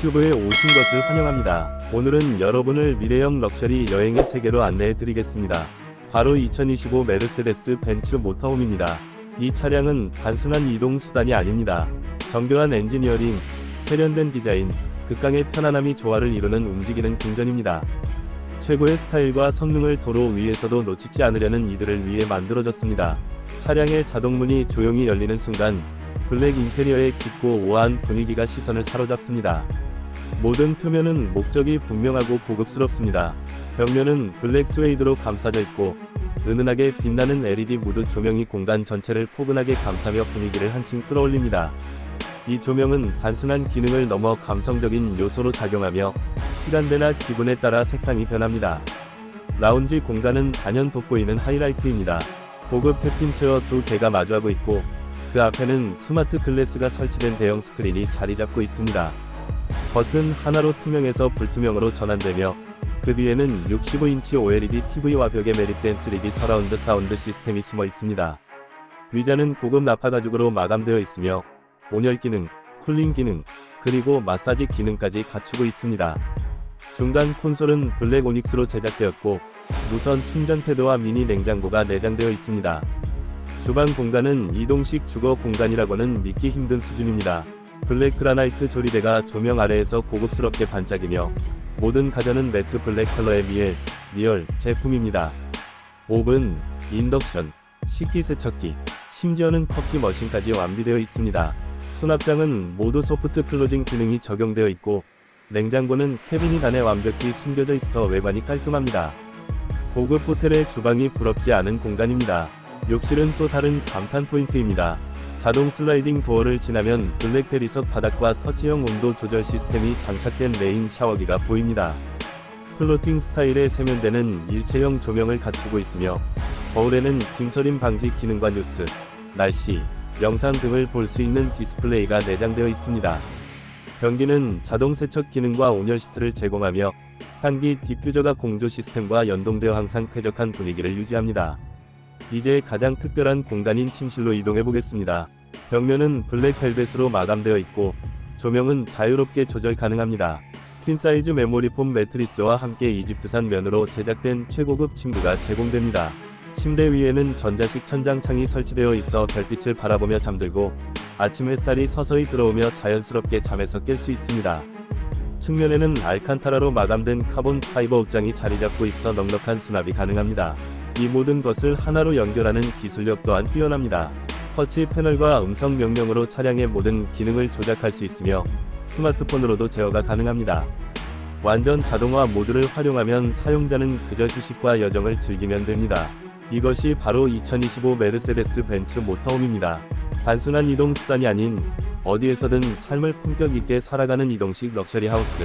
유튜브에 오신 것을 환영합니다. 오늘은 여러분을 미래형 럭셔리 여행의 세계로 안내해 드리겠습니다. 바로 2025 메르세데스 벤츠 모터홈입니다. 이 차량은 단순한 이동 수단이 아닙니다. 정교한 엔지니어링, 세련된 디자인, 극강의 편안함이 조화를 이루는 움직이는 궁전입니다. 최고의 스타일과 성능을 도로 위에서도 놓치지 않으려는 이들을 위해 만들어졌습니다. 차량의 자동문이 조용히 열리는 순간 블랙 인테리어의 깊고 우아한 분위기가 시선을 사로잡습니다. 모든 표면은 목적이 분명하고 고급스럽습니다. 벽면은 블랙 스웨이드로 감싸져 있고 은은하게 빛나는 LED 무드 조명이 공간 전체를 포근하게 감싸며 분위기를 한층 끌어올립니다. 이 조명은 단순한 기능을 넘어 감성적인 요소로 작용하며 시간대나 기분에 따라 색상이 변합니다. 라운지 공간은 단연 돋보이는 하이라이트입니다. 고급 캡틴 체어 두 개가 마주하고 있고 그 앞에는 스마트 글래스가 설치된 대형 스크린이 자리 잡고 있습니다. 버튼 하나로 투명에서 불투명으로 전환되며 그 뒤에는 65인치 OLED TV와 벽에 매립된 3D 서라운드 사운드 시스템이 숨어 있습니다. 위자는 고급 나파 가죽으로 마감되어 있으며 온열 기능, 쿨링 기능, 그리고 마사지 기능까지 갖추고 있습니다. 중간 콘솔은 블랙 오닉스로 제작되었고 무선 충전 패드와 미니 냉장고가 내장되어 있습니다. 주방 공간은 이동식 주거 공간이라고는 믿기 힘든 수준입니다. 블랙 그라나이트 조리대가 조명 아래에서 고급스럽게 반짝이며 모든 가전은 매트 블랙 컬러의 미엘, 리얼 제품입니다. 오븐, 인덕션, 식기세척기, 심지어는 커피 머신까지 완비되어 있습니다. 수납장은 모두 소프트 클로징 기능이 적용되어 있고 냉장고는 캐비닛 안에 완벽히 숨겨져 있어 외관이 깔끔합니다. 고급 호텔의 주방이 부럽지 않은 공간입니다. 욕실은 또 다른 감탄 포인트입니다. 자동 슬라이딩 도어를 지나면 블랙 대리석 바닥과 터치형 온도 조절 시스템이 장착된 메인 샤워기가 보입니다. 플로팅 스타일의 세면대는 일체형 조명을 갖추고 있으며 거울에는 김서림 방지 기능과 뉴스, 날씨, 영상 등을 볼 수 있는 디스플레이가 내장되어 있습니다. 변기는 자동 세척 기능과 온열 시트를 제공하며 환기 디퓨저가 공조 시스템과 연동되어 항상 쾌적한 분위기를 유지합니다. 이제 가장 특별한 공간인 침실로 이동해 보겠습니다. 벽면은 블랙 벨벳으로 마감되어 있고 조명은 자유롭게 조절 가능합니다. 퀸 사이즈 메모리 폼 매트리스와 함께 이집트산 면으로 제작된 최고급 침구가 제공됩니다. 침대 위에는 전자식 천장창이 설치되어 있어 별빛을 바라보며 잠들고 아침 햇살이 서서히 들어오며 자연스럽게 잠에서 깰 수 있습니다. 측면에는 알칸타라로 마감된 카본 파이버 옷장이 자리 잡고 있어 넉넉한 수납이 가능합니다. 이 모든 것을 하나로 연결하는 기술력 또한 뛰어납니다. 터치 패널과 음성 명령으로 차량의 모든 기능을 조작할 수 있으며 스마트폰으로도 제어가 가능합니다. 완전 자동화 모드를 활용하면 사용자는 그저 휴식과 여정을 즐기면 됩니다. 이것이 바로 2025 메르세데스 벤츠 모터홈입니다. 단순한 이동 수단이 아닌 어디에서든 삶을 품격 있게 살아가는 이동식 럭셔리 하우스.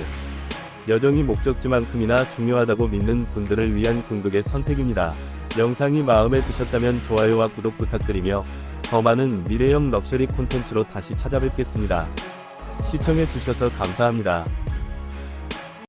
여정이 목적지만큼이나 중요하다고 믿는 분들을 위한 궁극의 선택입니다. 영상이 마음에 드셨다면 좋아요와 구독 부탁드리며 더 많은 미래형 럭셔리 콘텐츠로 다시 찾아뵙겠습니다. 시청해주셔서 감사합니다.